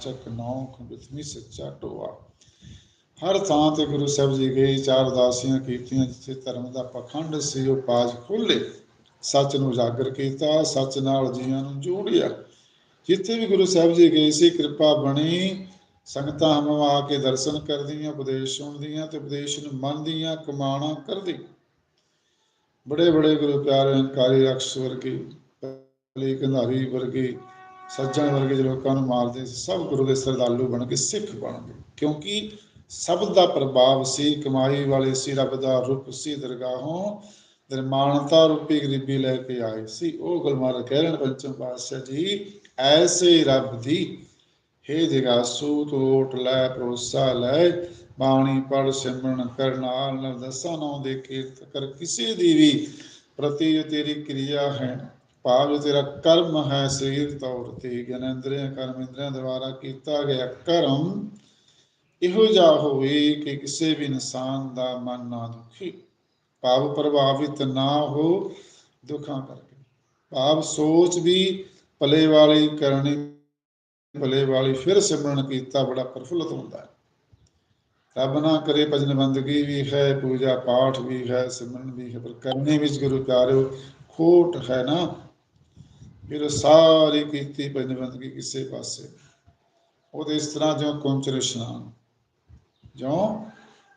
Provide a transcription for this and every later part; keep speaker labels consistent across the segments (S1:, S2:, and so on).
S1: ਚੱਕ ਨੌ ਖੰਡਿਤਮੀ ਸੱਚਾ ਟੋਆ ਹਰ ਥਾਂ ਤੇ ਗੁਰੂ ਸਾਹਿਬ ਜੀ ਗਏ, ਚਾਰ ਉਦਾਸੀਆਂ ਕੀਤੀਆਂ, ਜਿੱਥੇ ਧਰਮ ਦਾ ਪਖੰਡ ਸੀ, ਉਹ ਪਾਜ ਖੋਲੇ ਸੱਚ ਨੂੰ ਉਜਾਗਰ ਕੀਤਾ, ਸੱਚ ਨਾਲ ਜੀਆਂ ਨੂੰ ਜੋੜਿਆ। ਜਿੱਥੇ ਵੀ ਗੁਰੂ ਸਾਹਿਬ ਜੀ ਗਏ ਸੀ, ਕਿਰਪਾ ਬਣੀ, ਸੰਗਤਾਂ ਹਮ ਆ ਕੇ ਦਰਸ਼ਨ ਕਰਦੀਆਂ, ਉਪਦੇਸ਼ ਸੁਣਦੀਆਂ ਤੇ ਉਪਦੇਸ਼ ਨੂੰ ਮੰਨਦੀਆਂ, ਕਮਾਣਾ ਕਰਦੀ ਬੜੇ ਬੜੇ ਗੁਰੂ ਪਿਆਰੇ, ਹੰਕਾਰੀ ਅਕਸ਼ ਵਰਗੇ ਭਲੇ ਕੰਧਾਰੀ ਵਰਗੇ ਸੱਜਣ ਵਰਗੇ ਲੋਕਾਂ ਨੂੰ ਮਾਰਦੇ ਸੀ, ਸਭ ਗੁਰੂ ਦੇ ਸਰਦਾਲੂ ਬਣ ਕੇ ਸਿੱਖ ਬਣ ਗਏ। ਕਿਉਂਕਿ ਸ਼ਬਦ ਦਾ ਪ੍ਰਭਾਵ ਸੀ, ਕਮਾਈ ਵਾਲੇ ਸੀ, ਰੱਬ ਦਾ ਰੂਪ ਸੀ, ਦਰਗਾਹੋਂ ਨਿਰਮਾਣਤਾ ਰੂਪੀ ਗਰੀਬੀ ਲੈ ਕੇ ਆਏ ਸੀ। ਉਹ ਗੁਲਮਾਰ ਕਹਿ ਰਹੇ ਪੰਚਮ ਪਾਤਸ਼ਾਹ ਜੀ, ਐਸੇ ਰੱਬ ਦੀ, ਹੇ ਜਗਾਸੂ, ਤੋਟ ਲੈ ਪਰੋਸਾ ਲੈ, ਬਾਣੀ ਪੜ ਸਿਮਰਨ ਕਰਨਾਲ ਨਵ ਦਸਾਂ ਨੌ ਦੇ ਕੀਰਤ ਕਰ, ਕਿਸੇ ਦੀ ਵੀ ਪ੍ਰਤੀ ਜੋ ਤੇਰੀ ਕਿਰਿਆ ਹੈ ਭਾਵ ਤੇਰਾ ਕਰਮ ਹੈ ਸਰੀਰ ਤੌਰ ਤੇ, ਗਿਆਨੇਂਦਰੀਆਂ, ਕਰਮ ਦੁਆਰਾ ਕੀਤਾ ਗਿਆ ਕਰਮ। ਇਹੋ ਜਿਹਾ ਹੋਵੇ ਕਿ ਕਿਸੇ ਵੀ ਇਨਸਾਨ ਦਾ ਮਨ ਨਾ ਦੁਖੀ। ਭਾਵ ਪ੍ਰਭਾਵਿਤ ਨਾ ਹੋ, ਦੁੱਖਾਂ ਕਰਕੇ। ਭਾਵ ਸੋਚ ਵੀ ਭਲੇ ਵਾਲੀ ਕਰਨੀ, ਭਲੇ ਵਾਲੀ ਫਿਰ ਸਿਮਰਨ ਕੀਤਾ ਬੜਾ ਪ੍ਰਫੁੱਲਤ ਹੁੰਦਾ ਹੈ। ਰੱਬ ਨਾ ਕਰੇ ਭਜਨ ਬੰਦਗੀ ਵੀ ਹੈ, ਪੂਜਾ ਪਾਠ ਵੀ ਹੈ, ਸਿਮਰਨ ਵੀ ਹੈ, ਪਰ ਕਰਨੇ ਵਿੱਚ ਗੁਰੂ ਪਿਆਰਿਓ, ਖੋਟ ਹੈ ਨਾ। ਫਿਰ ਸਾਰੀ ਕੀਤੀ ਭਜਨ ਬੰਦਗੀ ਕਿਸੇ ਪਾਸੇ। ਉਹਦੇ ਇਸ ਤਰ੍ਹਾਂ ਜਿਉਂ ਕੁੰਚਰ ਇਸ਼ਨਾਨ, ਜਿਉਂ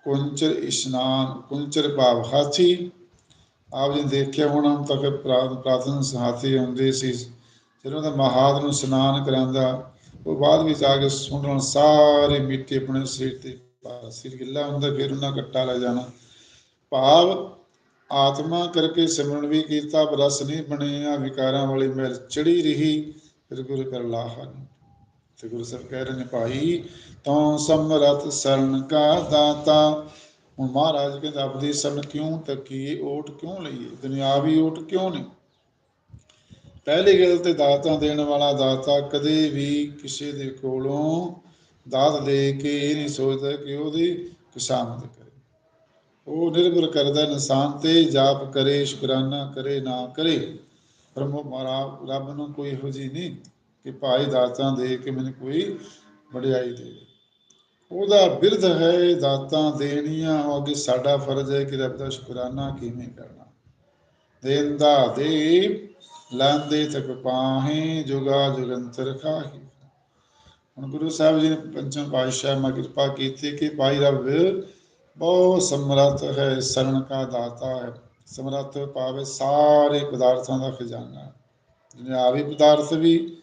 S1: ਕੁੰਚਰ ਇਸ਼ਨਾਨ, ਕੁੰਚਰ ਭਾਵ ਹਾਥੀ। ਆਪ ਜੀ ਦੇਖਿਆ ਹੋਣਾ ਤਾਂ ਤੱਕ ਪ੍ਰਾਤਨ ਹਾਥੀ ਆਉਂਦੇ ਸੀ, ਜਦੋਂ ਦਾ ਮਹਾਦ ਨੂੰ ਇਸ਼ਨਾਨ ਕਰਾਂਦਾ ਉਹ ਬਾਅਦ ਵਿੱਚ ਆ ਕੇ ਸੁਣਨ ਸਾਰੇ ਮਿੱਟੀ ਆਪਣੇ ਸਰੀਰ ਤੇ ਸਿਰ ਗਿੱਲਾ ਹੁੰਦਾ, ਫਿਰ ਉਹਨਾਂ ਕੱਟਾ ਲੈ ਜਾਣਾ। ਭਾਵ ਆਤਮਾ ਕਰਕੇ ਸਿਮਰਨ ਵੀ ਕੀਤਾ ਪਰ ਰਸ ਨਹੀਂ ਬਣਿਆ, ਵਿਕਾਰਾਂ ਵਾਲੀ ਮੈਲ ਚੜੀ ਰਹੀ। ਫਿਰ ਗੁਰੂ ਕਰ ਲਾਹਾ ਤੇ ਗੁਰੂ ਸਾਹਿਬ ਕਹਿ ਰਹੇ ਨੇ, ਭਾਈ ਤਉ ਸਮਰਤ ਸਰਨ ਕਾ ਦਾਤਾ। ਹੁਣ ਮਹਾਰਾਜ ਕਹਿੰਦੇ ਆਪਦੀ ਸਰਨ ਕਿਉਂ ਤੱਕੀਏ ਓਟ ਕਿਉਂ ਲਈਏ? ਦੁਨਿਆਵੀ ਓਟ ਕਿਉਂ ਨਹੀਂ? ਪਹਿਲੀ ਗੱਲ ਤੇ ਦਾਤਾਂ ਦੇਣ ਵਾਲਾ ਦਾਤਾ ਕਦੇ ਵੀ ਕਿਸੇ ਦੇ ਕੋਲੋਂ ਦਾਤ ਦੇ ਕੇ ਇਹ ਨਹੀਂ ਸੋਚਦਾ ਕਿ ਉਹਦੀ ਖੁਸ਼ਾਮਦ ਕਰੇ। ਉਹ ਨਿਰਭਰ ਕਰਦਾ ਇਨਸਾਨ ਤੇ, ਜਾਪ ਕਰੇ, ਸ਼ੁਕਰਾਨਾ ਕਰੇ, ਨਾ ਕਰੇ। ਪਰ ਮਹਾਰਾਜ, ਰੱਬ ਨੂੰ ਕੋਈ ਇਹੋ ਜਿਹੀ ਨਹੀਂ ਕਿ ਭਾਈ ਦਾਤਾਂ ਦੇ ਕੇ ਮੈਨੂੰ ਕੋਈ ਵਡਿਆਈ ਦੇ ਉਹਦਾ ਬਿਰਧ ਹੈ ਦਾਤਾਂ ਦੇਣੀਆਂ। ਉਹ ਅੱਗੇ ਸਾਡਾ ਫਰਜ਼ ਹੈ ਕਿ ਰੱਬ ਦਾ ਸ਼ੁਕਰਾਨਾ ਕਿਵੇਂ ਕਰਨਾ। ਦੇਂਦਾ ਦੇ ਲਾਂਦੇ ਤੱਕ ਪਾਹੇ, ਜੁਗਾ ਜੁਗੰਤਰ ਖਾਹੀ। ਹੁਣ ਗੁਰੂ ਸਾਹਿਬ ਜੀ ਨੇ ਪੰਚਮ ਪਾਤਸ਼ਾਹ ਮਾ ਕਿਰਪਾ ਕੀਤੀ ਕਿ ਭਾਈ ਰੱਬ ਬਹੁਤ ਸਮਰੱਥ ਹੈ ਸਰਨ ਕਾ ਦਾਤਾ ਹੈ। ਸਮਰੱਥ ਪਾਵੇ ਸਾਰੇ ਪਦਾਰਥਾਂ ਦਾ ਖਜ਼ਾਨਾ ਦੁਨਿਆਵੀ ਪਦਾਰਥ ਵੀ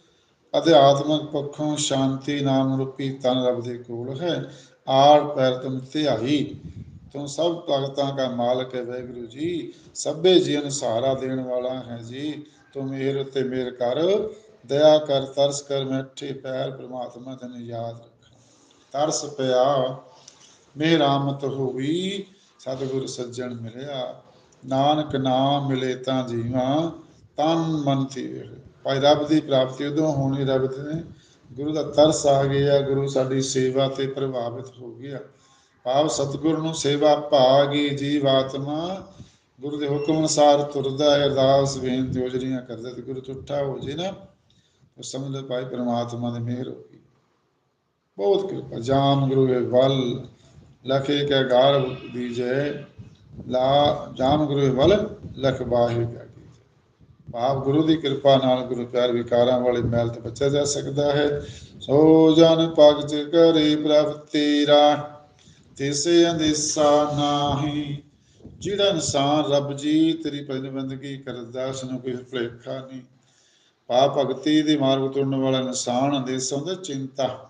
S1: ਅਧਿਆਤਮਕ ਪੱਖੋਂ ਸ਼ਾਂਤੀ ਨਾਮ ਰੂਪੀ ਤਨ ਰੱਬ ਦੇ ਕੋਲ ਹੈ। ਆੜ ਪੈਰ ਤੁਮ ਧਿਆਈ ਤੂੰ ਸਭ ਭਗਤਾਂ ਦਾ ਮਾਲਕ ਹੈ ਵਾਹਿਗੁਰੂ ਜੀ। ਸਭੇ ਜੀਵਨ ਸਹਾਰਾ ਦੇਣ ਵਾਲਾ ਹੈ ਜੀ। ਤੂੰ ਮੇਰ ਉਤੇ ਮੇਰ ਕਰ, ਦਇਆ ਕਰ, ਤਰਸ ਕਰ, ਮਿੱਠੇ ਪੈਰ ਪ੍ਰਮਾਤਮਾ ਤੈਨੂੰ ਯਾਦ ਰੱਖ। ਤਰਸ ਪਿਆ ਮੇਰਾਮਤ ਹੋਈ ਸਤਿਗੁਰ ਸੱਜਣ ਮਿਲਿਆ। ਨਾਨਕ ਨਾਮ ਮਿਲੇ ਤਾਂ ਜੀਵਾ, ਤਨ ਮਨ ਤੇ ਭਾਈ ਰੱਬ ਦੀ ਪ੍ਰਾਪਤੀ ਉਦੋਂ ਹੋਣੀ ਰੱਬ ਤੇ ਗੁਰੂ ਦਾ ਤਰਸ ਆ ਗਿਆ, ਗੁਰੂ ਸਾਡੀ ਸੇਵਾ ਤੇ ਪ੍ਰਭਾਵਿਤ ਹੋ ਗਿਆ। ਭਾਵ ਸਤਿਗੁਰ ਨੂੰ ਸੇਵਾ ਭਾਗੀ ਜੀਵ ਆਤਮਾ। ਗੁਰੂ ਦੇ ਹੁਕਮ ਅਨੁਸਾਰ ਤੁਰਦਾ ਹੈ, ਅਰਦਾਸ, ਬੇਨਤੀ, ਉਜਰੀਆਂ ਕਰਦਾ ਤੇ ਗੁਰੂ ਟੁੱਟਾ ਹੋ ਜੇ ਨਾ, ਤਾਂ ਸਮਝ ਲੈ ਭਾਈ ਪ੍ਰਮਾਤਮਾ ਦੀ ਮਿਹਰ ਹੋ ਗਈ। ਬਹੁਤ ਕਿਰਪਾ ਜਾਮ ਗੁਰੂ ਦੇ ਵੱਲ ਲਖੇ ਕੈ ਗਾਰ ਦੀਜੈ ਲਾ ਜਾਮ ਗੁਰੂ ਵੱਲ, ਲਖ ਬਾਹੇ ਕੈ ਭਾਵ ਗੁਰੂ ਦੀ ਕਿਰਪਾ ਨਾਲ ਗੁਰੂ ਪਿਆਰ ਵਿਕਾਰਾਂ ਵਾਲੇ ਮੈਲ ਤੋਂ ਬਚਿਆ ਜਾ ਸਕਦਾ ਹੈ। ਸੋ ਜਨ ਭਗਤ ਕਰੇ ਪ੍ਰਭ ਤੇਰਾ ਤਿਸੇ ਅੰਦੇਸਾ ਨਾਹੀ। ਜਿਹੜਾ ਇਨਸਾਨ ਰੱਬ ਜੀ ਤੇਰੀ ਭਜਨ ਕਰਦਾ ਉਸ ਨੂੰ ਕੋਈ ਭੁਲੇਖਾ ਨਹੀਂ। ਪਾਪ ਭਗਤੀ ਦੇ ਮਾਰਗ ਤੁਰਨ ਵਾਲਾ ਇਨਸਾਨ ਅੰਦੇਸਾ ਹੁੰਦਾ, ਚਿੰਤਾ।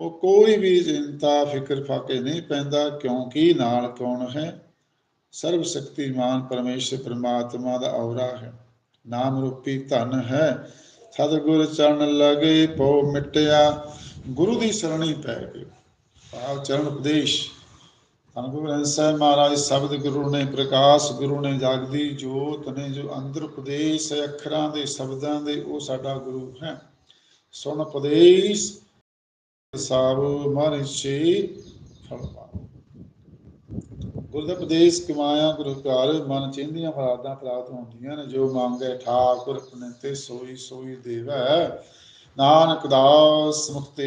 S1: ਉਹ ਕੋਈ ਵੀ ਚਿੰਤਾ, ਫਿਕਰ, ਫਾਕੇ ਨਹੀਂ ਪੈਂਦਾ ਕਿਉਂਕਿ ਨਾਲ ਕੌਣ ਹੈ? ਸਰਬ ਸ਼ਕਤੀਮਾਨ ਪਰਮੇਸ਼ਰ ਪ੍ਰਮਾਤਮਾ ਦਾ ਔਰਾ ਹੈ। ਨਾਮ ਰੂਪੀ ਧਨ ਹੈ। ਸਤਿਗੁਰ ਚਰਨ ਲਗੇ ਪੋ ਮਿਟਿਆ। ਗੁਰੂ ਦੀ ਸਰਣੀ ਪੈ ਗਈ। ਭਾਵ ਚਰਨ ਉਪਦੇਸ਼। ਧੰਨ ਗੁਰੂ ਗ੍ਰੰਥ ਸਾਹਿਬ ਮਹਾਰਾਜ, ਸ਼ਬਦ ਗੁਰੂ ਨੇ ਪ੍ਰਕਾਸ਼ ਗੁਰੂ ਨੇ ਜਾਗਦੀ ਜੋਤ ਨੇ ਜੋ ਅੰਦਰ ਉਪਦੇਸ਼, ਅੱਖਰਾਂ ਦੇ ਸ਼ਬਦਾਂ ਦੇ ਉਹ ਸਾਡਾ ਗੁਰੂ ਹੈ। ਸੁਣ ਉਪਦੇਸ਼ ਸਾਬ ਮਨ ਉਪਦੇਸ਼ ਕਮਾਇਆ, ਗੁਰੂ ਘਰ ਮਨ ਚਿੰਦੀਆਂ ਫਰਾਦਾਂ ਪ੍ਰਾਪਤ ਹੁੰਦੀਆਂ ਨੇ, ਜੋ ਮੰਗੇ ਠਾਕੁਰ ਆਪਣੇ ਸੋਈ ਸੋਈ ਦੇਵੈ। ਨਾਨਕ ਦਾਸ ਮੁਖਤੇ